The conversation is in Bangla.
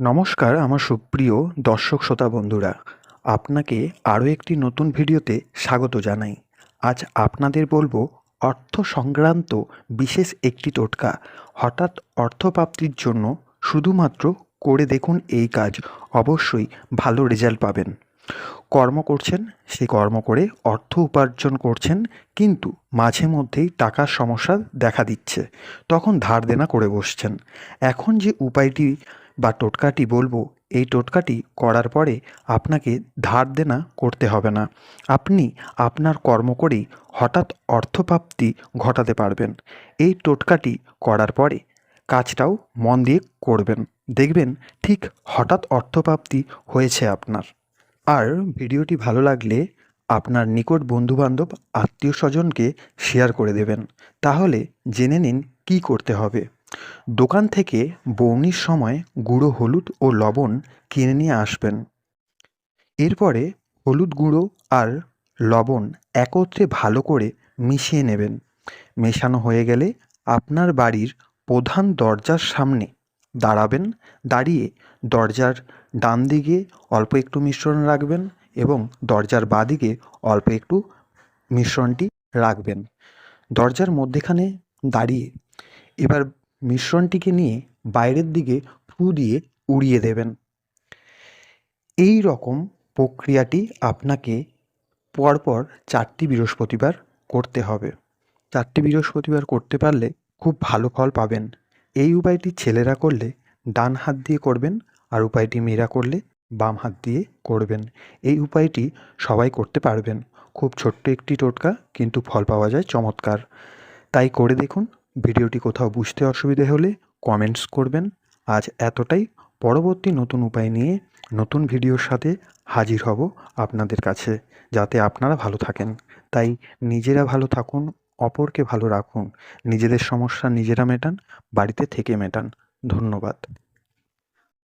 নমস্কার, আমার সুপ্রিয় দর্শক শ্রোতা বন্ধুরা। আপনাকে আরও একটি নতুন ভিডিওতে স্বাগত জানাই। আজ আপনাদের বলব অর্থ সংক্রান্ত বিশেষ একটি টোটকা। হঠাৎ অর্থপ্রাপ্তির জন্য শুধুমাত্র করে দেখুন এই কাজ, অবশ্যই ভালো রেজাল্ট পাবেন। কর্ম করছেন, সে কর্ম করে অর্থ উপার্জন করছেন, কিন্তু মাঝে মধ্যেই টাকার সমস্যা দেখা দিচ্ছে। তখন ধার দেনা করে বসছেন। এখন যে উপায়টি বা টোটকাটি বলব, এই টোটকাটি করার পরে আপনাকে ধার দেনা করতে হবে না। আপনি আপনার কর্ম করেই হঠাৎ অর্থপ্রাপ্তি ঘটাতে পারবেন। এই টোটকাটি করার পরে কাজটাও মন দিয়ে করবেন। দেখবেন ঠিক হঠাৎ অর্থপ্রাপ্তি হয়েছে আপনার। আর ভিডিওটি ভালো লাগলে আপনার নিকট বন্ধুবান্ধব, আত্মীয় স্বজনকে শেয়ার করে দেবেন। তাহলে জেনে নিন কী করতে হবে। দোকান থেকে বৌনির সময় গুঁড়ো হলুদ ও লবণ কিনে নিয়ে আসবেন। এরপরে হলুদ গুঁড়ো আর লবণ একত্রে ভালো করে মিশিয়ে নেবেন। মেশানো হয়ে গেলে আপনার বাড়ির প্রধান দরজার সামনে দাঁড়াবেন। দাঁড়িয়ে দরজার ডান দিকে অল্প একটু মিশ্রণ রাখবেন এবং দরজার বাঁদিকে অল্প একটু মিশ্রণটি রাখবেন। দরজার মধ্যেখানে দাঁড়িয়ে এবার মিশ্রণটিকে নিয়ে বাইরের দিকে ফু দিয়ে উড়িয়ে দেবেন। এই রকম প্রক্রিয়াটি আপনাকে পরপর চারটি বৃহস্পতিবার করতে হবে। চারটি বৃহস্পতিবার করতে পারলে খুব ভালো ফল পাবেন। এই উপায়টি ছেলেরা করলে ডান হাত দিয়ে করবেন আর উপায়টি মেয়েরা করলে বাম হাত দিয়ে করবেন। এই উপায়টি সবাই করতে পারবেন। খুব ছোট্ট একটি টোটকা কিন্তু ফল পাওয়া যায় চমৎকার। তাই করে দেখুন ভিডিওটি কোথাও বুঝতে অসুবিধে হলে কমেন্টস করবেন। আজ এতটাই। পরবর্তী নতুন উপায় নিয়ে নতুন ভিডিওর সাথে হাজির হব আপনাদের কাছে, যাতে আপনারা ভালো থাকেন। তাই নিজেরা ভালো থাকুন, অপরকে ভালো রাখুন। নিজেদের সমস্যা নিজেরা মেটান, বাড়িতে থেকে মেটান। ধন্যবাদ।